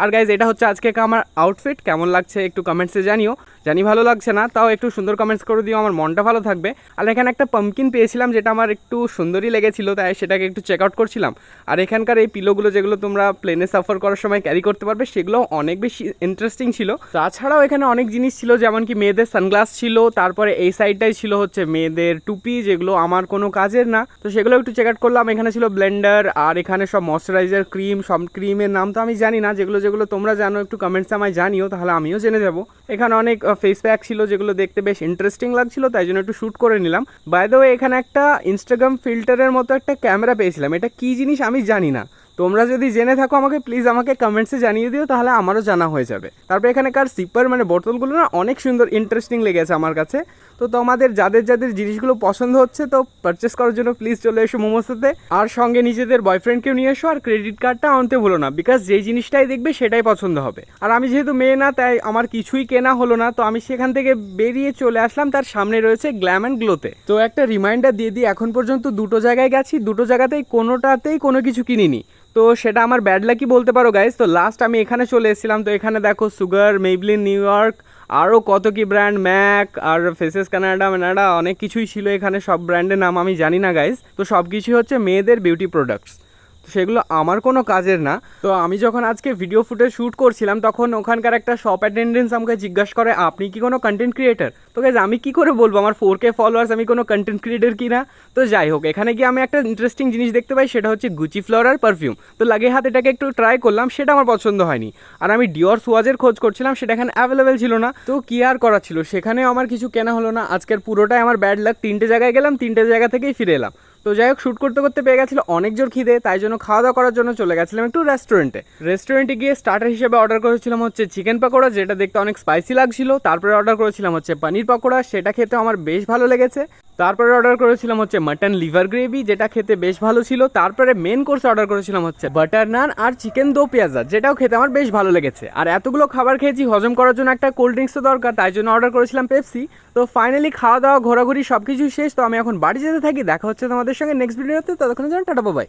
আর guys এটা হচ্ছে আজকে আমার আউটফিট কেমন লাগছে একটু কমেন্টসে জানিও। জানি ভালো লাগছে না, তাও একটু সুন্দর কমেন্টস করে দিও, আমার মনটা ভালো থাকবে। আর এখানে একটা পাম্পকিন পেয়েছিলাম, যেটা আমার একটু সুন্দরই লেগেছিল, তাই সেটাকে একটু চেক আউট করছিলাম। আর এখানকার এই পিলোগুলো যেগুলো তোমরা প্লেনে সাফার করার সময় ক্যারি করতে পারবে সেগুলো অনেক বেশি ইন্টারেস্টিং ছিল। তাছাড়াও এখানে অনেক জিনিস ছিল, যেমন কি মেয়েদের সানগ্লাস ছিল, তারপরে এই সাইডটাই ছিল হচ্ছে মেয়েদের টুপি, যেগুলো আমার কোনো কাজের না। তো সেগুলো একটু চেক আউট করলাম, এখানে ছিল ব্লেন্ডার আর এখানে সব ময়শ্চারাইজার ক্রিম সব ক্রিমের নাম তো আমি জানি না, যেগুলো যেগুলো তোমরা জানো, একটু কমেন্টসে আমায় জানিও, তাহলে আমিও জেনে যাব। এখানে অনেক ফেস প্যাক ছিল যেগুলো দেখতে বেশ ইন্টারেস্টিং লাগছিল, তাই জন্য একটু শ্যুট করে নিলাম। বাই এখানে একটা ইনস্টাগ্রাম ফিল্টারের মতো একটা ক্যামেরা পেয়েছিলাম। এটা কী জিনিস আমি জানি না। তোমরা যদি জেনে থাকো আমাকে প্লিজ আমাকে কমেন্টসে জানিয়ে দিও, তাহলে আমারও জানা হয়ে যাবে। তারপরে এখানেকার সিপার মানে বোতলগুলো না অনেক সুন্দর ইন্টারেস্টিং লেগেছে আমার কাছে। তো তোমাদের যাদের যাদের জিনিসগুলো পছন্দ হচ্ছে তো পারচেস করার জন্য প্লিজ চলে এসো মোমোসেতে। আর সঙ্গে নিজেদের বয়ফ্রেন্ডকেও নিয়ে এসো আর ক্রেডিট কার্ডটা আনতে ভুলো না বিকজ যেই জিনিসটাই দেখবে সেটাই পছন্দ হবে। আর আমি যেহেতু মেয়ে না, তাই আমার কিছুই কেনা হলো না, তো আমি সেখান থেকে বেরিয়ে চলে আসলাম, তার সামনে রয়েছে গ্ল্যাম অ্যান্ড গ্লোতে তো একটা রিমাইন্ডার দিয়ে দিই, এখন পর্যন্ত দুটো জায়গায় গেছি, দুটো জায়গাতেই কোনোটাতেই কোনো কিছু কিনিনি। তো সেটা আমার ব্যাড লাকি বলতে পারো গাইজ তো লাস্ট আমি এখানে চলে এসেছিলাম, তো এখানে দেখো সুগার মেবলিন নিউ ইয়র্ক আরও কত কি ব্র্যান্ড ম্যাক আর ফেসেস কানাডা ম্যানাডা অনেক কিছুই ছিল এখানে সব ব্র্যান্ডের নাম আমি জানি না গাইজ তো সব কিছুই হচ্ছে মেয়েদের বিউটি প্রোডাক্টস তো সেগুলো আমার কোনো কাজের না। তো আমি যখন আজকে ভিডিও ফুটেজ শ্যুট করছিলাম, তখন ওখানকার একটা শপ অ্যাটেন্ডেন্স আমাকে জিজ্ঞাসা করে, আপনি কি কোনো কন্টেন্ট ক্রিয়েটার তো গাইজ আমি কি করে বলব? আমার ফোর কে ফলোয়ার্স আমি কোনো কন্টেন্ট ক্রিয়েটার কি না তো যাই হোক, এখানে গিয়ে আমি একটা ইন্টারেস্টিং জিনিস দেখতে পাই, সেটা হচ্ছে গুচি ফ্লোর আর পারফিউম তো লাগে হাত এটাকে একটু ট্রাই করলাম, সেটা আমার পছন্দ হয়নি। আর আমি ডিওর সোয়াজের খোঁজ করছিলাম, সেটা এখানে অ্যাভেলেবেল ছিল না। তো কি আর করার ছিল? সেখানেও আমার কিছু কেনা হলো না। আজকের পুরোটাই আমার ব্যাড লাক তিনটে জায়গায় গেলাম, তিনটে জায়গা থেকেই ফিরে এলাম। তো যাই হোক শ্যুট করতে করতে পেয়ে গেছিল অনেক জোর খিদে, তাই জন্য খাওয়া দাওয়া করার জন্য চলে গেছিলাম একটু রেস্টুরেন্টে রেস্টুরেন্টে গিয়ে স্টার্টার হিসেবে অর্ডার করেছিলাম হচ্ছে চিকেন পকোড়া, যেটা দেখতে অনেক স্পাইসি লাগছিল। তারপরে অর্ডার করেছিলাম হচ্ছে পনির পকোড়া, সেটা খেতে আমার বেশ ভালো লেগেছে। তারপরে অর্ডার করেছিলাম হচ্ছে মাটন লিভার গ্রেভি যেটা খেতে বেশ ভালো ছিল। তারপরে মেন কোর্স অর্ডার করেছিলাম হচ্ছে বাটার নান আর চিকেন দো পেঁয়াজা, যেটাও খেতে আমার বেশ ভালো লেগেছে। আর এতগুলো খাবার খেয়েছি, হজম করার জন্য একটা কোল্ড ড্রিঙ্কস তো দরকার, তাই জন্য অর্ডার করেছিলাম পেপসি তো ফাইনালি খাওয়া দাওয়া ঘোরাঘুরি সব কিছু শেষ, তো আমি এখন বাড়ি যেতে থাকি। দেখা হচ্ছে তোমাদের সঙ্গে নেক্সট ভিডিওতে ততক্ষণের জন্য টাটা বাই